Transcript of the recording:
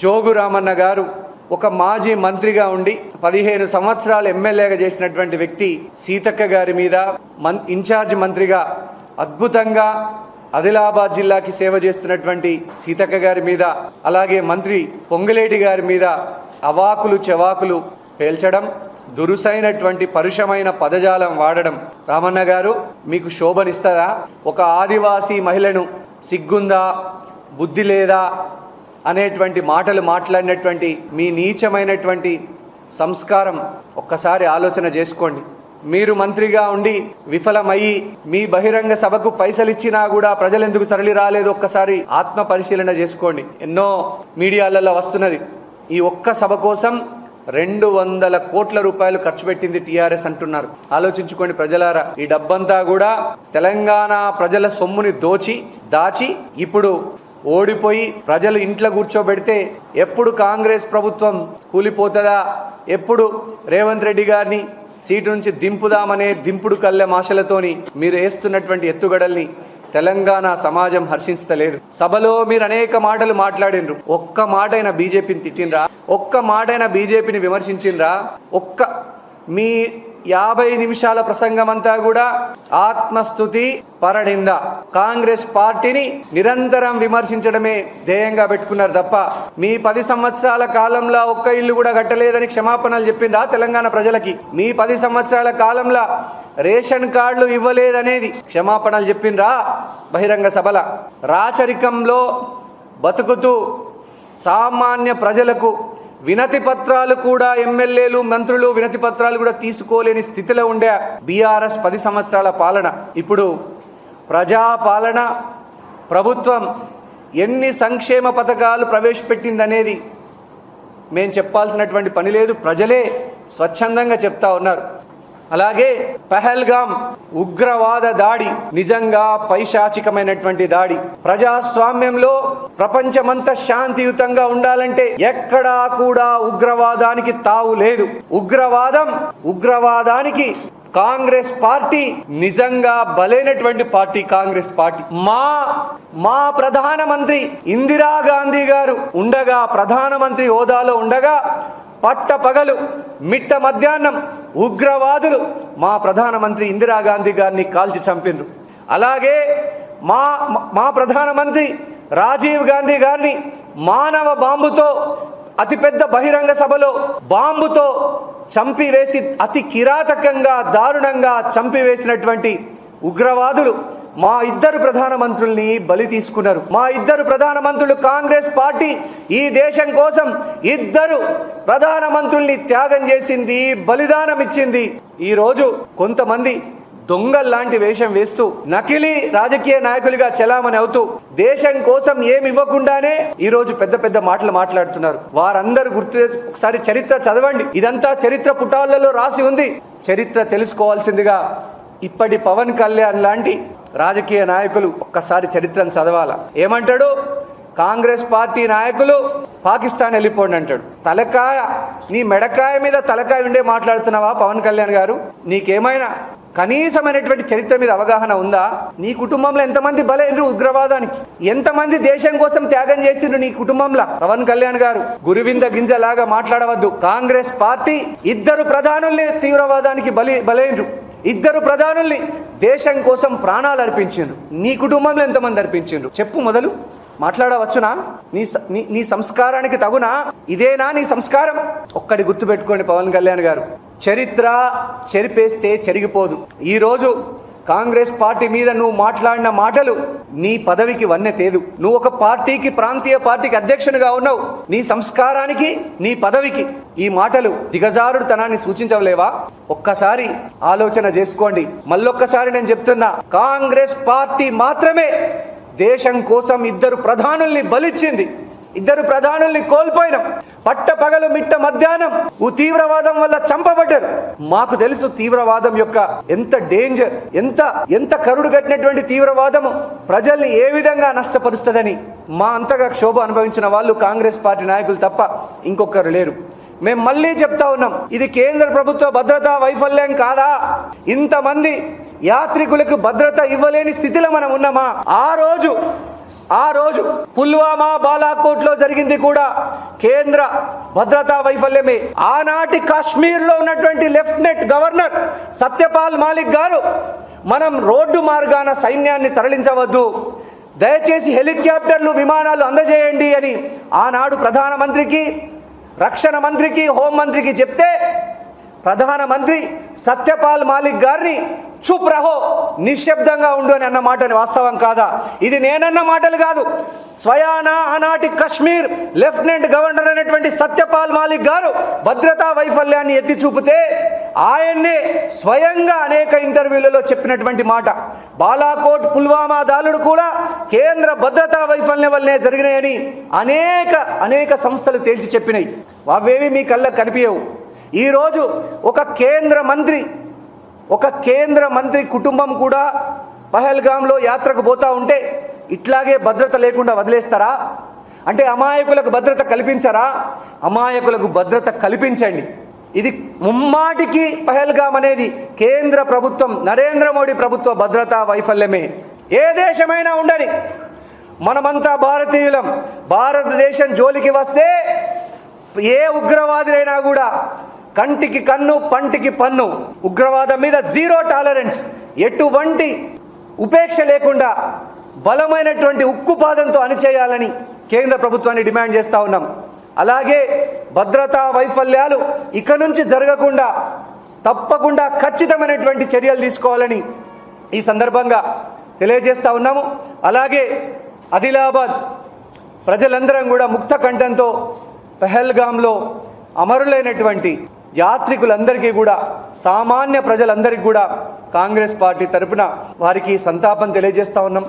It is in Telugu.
జోగు రామన్న గారు ఒక మాజీ మంత్రిగా ఉండి పదిహేను సంవత్సరాలు ఎమ్మెల్యేగా చేసినటువంటి వ్యక్తి సీతక్క గారి మీద మన్ ఇన్ఛార్జ్ మంత్రిగా అద్భుతంగా ఆదిలాబాద్ జిల్లాకి సేవ చేస్తున్నటువంటి సీతక్క గారి మీద అలాగే మంత్రి పొంగులేటి గారి మీద అవాకులు చెవాకులు పేల్చడం దురుసైనటువంటి పరుషమైన పదజాలం వాడడం. రామన్న గారు మీకు శోభనిస్తుందా? ఒక ఆదివాసీ మహిళను సిగ్గుందా? బుద్ధి లేదా? అనేటువంటి మాటలు మాట్లాడినటువంటి మీ నీచమైనటువంటి సంస్కారం ఒక్కసారి ఆలోచన చేసుకోండి. మీరు మంత్రిగా ఉండి విఫలమయ్యి మీ బహిరంగ సభకు పైసలు ఇచ్చినా కూడా ప్రజలు ఎందుకు తరలి రాలేదు ఒక్కసారి ఆత్మ పరిశీలన చేసుకోండి. ఎన్నో మీడియాలలో వస్తున్నది. ఈ ఒక్క సభ కోసం రెండు వందల కోట్ల రూపాయలు ఖర్చు పెట్టింది టీఆర్ఎస్ అంటున్నారు. ఆలోచించుకోండి ప్రజలారా. ఈ డబ్బంతా కూడా తెలంగాణ ప్రజల సొమ్ముని దోచి దాచి ఇప్పుడు ఓడిపోయి ప్రజలు ఇంట్లో కూర్చోబెడితే ఎప్పుడు కాంగ్రెస్ ప్రభుత్వం కూలిపోతుందా? ఎప్పుడు రేవంత్ రెడ్డి గారిని సీటు నుంచి దింపుదామనే దింపుడు కల్లె మాషలతోని మీరు వేస్తున్నటువంటి ఎత్తుగడల్ని తెలంగాణ సమాజం హర్షించలేదు. సభలో మీరు అనేక మాటలు మాట్లాడినరు. ఒక్క మాటైనా బీజేపీని తిట్టినరా ఒక్క మాటైనా బీజేపీని విమర్శించిండ్రా? ఒక్క మీ యాభై నిమిషాల ప్రసంగం అంతా కూడా ఆత్మస్థుతి పరడింద కాంగ్రెస్ పార్టీని నిరంతరం విమర్శించడమే ధ్యేయంగా పెట్టుకున్నారు తప్ప మీ పది సంవత్సరాల కాలంలో ఒక్క ఇల్లు కూడా కట్టలేదని క్షమాపణలు చెప్పిండ్రా తెలంగాణ ప్రజలకి? మీ పది సంవత్సరాల కాలంలో రేషన్ కార్డులు ఇవ్వలేదనేది క్షమాపణలు చెప్పిండ్రా బహిరంగ సభల. రాచరికంలో బతుకుతూ సామాన్య ప్రజలకు వినతి పత్రాలు కూడా ఎమ్మెల్యేలు మంత్రులు వినతి పత్రాలు కూడా తీసుకోలేని స్థితిలో ఉండే బీఆర్ఎస్ పది సంవత్సరాల పాలన. ఇప్పుడు ప్రజాపాలన ప్రభుత్వం ఎన్ని సంక్షేమ పథకాలు ప్రవేశపెట్టిందనేది మేము చెప్పాల్సినటువంటి పని లేదు. ప్రజలే స్వచ్ఛందంగా చెప్తా ఉన్నారు. అలాగే పహల్గామ్ ఉగ్రవాద దాడి నిజంగా పైశాచికమైనటువంటి దాడి. ప్రజాస్వామ్యంలో ప్రపంచమంతా శాంతియుతంగా ఉండాలంటే ఎక్కడా కూడా ఉగ్రవాదానికి తావు లేదు. ఉగ్రవాదం ఉగ్రవాదానికి కాంగ్రెస్ పార్టీ నిజంగా బలైనటువంటి పార్టీ కాంగ్రెస్ పార్టీ. మా మా ప్రధానమంత్రి ఇందిరాగాంధీ గారు ఉండగా ప్రధానమంత్రి హోదాలో ఉండగా పట్ట పగలు మిట్ట మధ్యాహ్నం ఉగ్రవాదులు మా ప్రధానమంత్రి ఇందిరాగాంధీ గారిని కాల్చి చంపిండ్రు అలాగే మా మా ప్రధానమంత్రి రాజీవ్ గాంధీ గారిని మానవ బాంబుతో అతిపెద్ద బహిరంగ సభలో బాంబుతో చంపివేసి అతి కిరాతకంగా దారుణంగా చంపివేసినటువంటి ఉగ్రవాదులు మా ఇద్దరు ప్రధానమంత్రుల్ని బలి తీసుకున్నారు. మా ఇద్దరు ప్రధానమంత్రులు కాంగ్రెస్ పార్టీ ఈ దేశం కోసం ఇద్దరు ప్రధానమంత్రుల్ని త్యాగం చేసింది బలిదానం ఇచ్చింది. ఈరోజు కొంతమంది దొంగల్లాంటి వేషం వేస్తూ నకిలీ రాజకీయ నాయకులుగా చెలామణి అవుతూ దేశం కోసం ఏమి ఇవ్వకుండానే ఈ రోజు పెద్ద పెద్ద మాటలు మాట్లాడుతున్నారు. వారందరూ గుర్తు ఒకసారి చరిత్ర చదవండి. ఇదంతా చరిత్ర పుటాలలో రాసి ఉంది. చరిత్ర తెలుసుకోవాల్సిందిగా ఇప్పటి పవన్ కళ్యాణ్ లాంటి రాజకీయ నాయకులు ఒక్కసారి చరిత్రను చదవాల? ఏమంటాడు? కాంగ్రెస్ పార్టీ నాయకులు పాకిస్తాన్ వెళ్ళిపోండి అంటాడు. తలకాయ నీ మెడకాయ మీద తలకాయ ఉండే మాట్లాడుతున్నావా పవన్ కళ్యాణ్ గారు? నీకేమైనా కనీసమైనటువంటి చరిత్ర మీద అవగాహన ఉందా? నీ కుటుంబంలో ఎంతమంది బలైనరు ఉగ్రవాదానికి? ఎంతమంది దేశం కోసం త్యాగం చేసిండ్రు నీ కుటుంబంలో? పవన్ కళ్యాణ్ గారు గురువింద గింజలాగా మాట్లాడవద్దు. కాంగ్రెస్ పార్టీ ఇద్దరు ప్రధానుల్ని తీవ్రవాదానికి బలి బలైనరు ఇద్దరు ప్రధానుల్ని దేశం కోసం ప్రాణాలు అర్పించిండ్రు. నీ కుటుంబంలో ఎంతమంది అర్పించిండ్రు? చెప్పు మొదలు. మాట్లాడవచ్చునా? నీ స- నీ నీ సంస్కారానికి తగునా? ఇదేనా నీ సంస్కారం? ఒక్కటి గుర్తుపెట్టుకోండి పవన్ కళ్యాణ్ గారు. చరిత్ర చెరిపేస్తే చెరిగిపోదు. ఈరోజు కాంగ్రెస్ పార్టీ మీద నువ్వు మాట్లాడిన మాటలు నీ పదవికి వన్నె తేదు. నువ్వు ఒక పార్టీకి ప్రాంతీయ పార్టీకి అధ్యక్షునిగా ఉన్నావు. నీ సంస్కారానికి నీ పదవికి ఈ మాటలు దిగజారుడుతనాన్ని సూచించవలేవా? ఒక్కసారి ఆలోచన చేసుకోండి. మళ్ళొక్కసారి నేను చెప్తున్నా కాంగ్రెస్ పార్టీ మాత్రమే దేశం కోసం ఇద్దరు ప్రధానుల్ని బలిచ్చింది. ఇద్దరు ప్రధానుల్ని కోల్పోయినాం. పట్ట పగలు మిట్ట మధ్యాహ్నం. ఓ తీవ్రవాదం వల్ల చంపబడ్డారు. మాకు తెలుసు తీవ్రవాదం యొక్క ఎంత డేంజర్ ఎంత ఎంత కరుడు కట్టినటువంటి తీవ్రవాదము. ప్రజల్ని ఏ విధంగా నష్టపరుస్తుందని మా అంతగా క్షోభ అనుభవించిన వాళ్ళు కాంగ్రెస్ పార్టీ నాయకులు తప్ప ఇంకొకరు లేరు. మేము మళ్ళీ చెప్తా ఉన్నాం ఇది కేంద్ర ప్రభుత్వ భద్రతా వైఫల్యం కాదా? ఇంతమంది యాత్రికులకు భద్రత ఇవ్వలేని స్థితిలో మనం ఉన్నామా? ఆ రోజు ఆ రోజు పుల్వామా బాలాకోట్లో జరిగింది కూడా కేంద్ర భద్రతా వైఫల్యమే. ఆనాటి కాశ్మీర్లో ఉన్నటువంటి లెఫ్టినెంట్ గవర్నర్ సత్యపాల్ మాలిక్ గారు మనం రోడ్డు మార్గాన సైన్యాన్ని తరలించవద్దు. దయచేసి హెలికాప్టర్లు విమానాలు అందజేయండి అని ఆనాడు ప్రధానమంత్రికి రక్షణ మంత్రికి హోంమంత్రికి చెప్తే ప్రధానమంత్రి సత్యపాల్ మాలిక్ గారిని చూప్ రహో నిశ్శబ్దంగా ఉండు అని అన్న మాట వాస్తవం కాదా? ఇది నేనన్న మాటలు కాదు. స్వయానా ఆనాటి కశ్మీర్ లెఫ్టినెంట్ గవర్నర్ అనేటువంటి సత్యపాల్ మాలిక్ గారు భద్రతా వైఫల్యాన్ని ఎత్తి చూపితే ఆయన్నే స్వయంగా అనేక ఇంటర్వ్యూలలో చెప్పినటువంటి మాట. బాలాకోట్ పుల్వామా దాడులు కూడా కేంద్ర భద్రతా వైఫల్యం వల్లనే జరిగినాయని అనేక అనేక సంస్థలు తేల్చి చెప్పినాయి. అవేవి మీ కళ్ళకు కనిపించవు ఈరోజు ఒక కేంద్ర మంత్రి ఒక కేంద్ర మంత్రి కుటుంబం కూడా పహల్గాంలో యాత్రకు పోతూ ఉంటే ఇట్లాగే భద్రత లేకుండా వదిలేస్తారా? అంటే అమాయకులకు భద్రత కల్పించరా? అమాయకులకు భద్రత కల్పించండి. ఇది ముమ్మాటికి పహల్గాం అనేది కేంద్ర ప్రభుత్వం నరేంద్ర మోడీ ప్రభుత్వ భద్రతా వైఫల్యమే. ఏ దేశమైనా ఉండని మనమంతా భారతీయులం భారతదేశం జోలికి వస్తే ఏ ఉగ్రవాదులైనా కూడా కంటికి కన్ను పంటికి పన్ను. ఉగ్రవాదం మీద జీరో టాలరెన్స్. ఎటువంటి ఉపేక్ష లేకుండా బలమైనటువంటి ఉక్కుపాదంతో అనిచేయాలని కేంద్ర ప్రభుత్వాన్ని డిమాండ్ చేస్తూ ఉన్నాం. అలాగే భద్రతా వైఫల్యాలు ఇక నుంచి జరగకుండా తప్పకుండా ఖచ్చితమైనటువంటి చర్యలు తీసుకోవాలని ఈ సందర్భంగా తెలియజేస్తూ ఉన్నాము. అలాగే ఆదిలాబాద్ ప్రజలందరం కూడా ముక్త కంఠంతో పెహల్గాంలో అమరులైనటువంటి యాత్రికులందరికీ కూడా సామాన్య ప్రజలందరికీ కూడా కాంగ్రెస్ పార్టీ తరపున వారికి సంతాపం తెలియజేస్తా ఉన్నాం.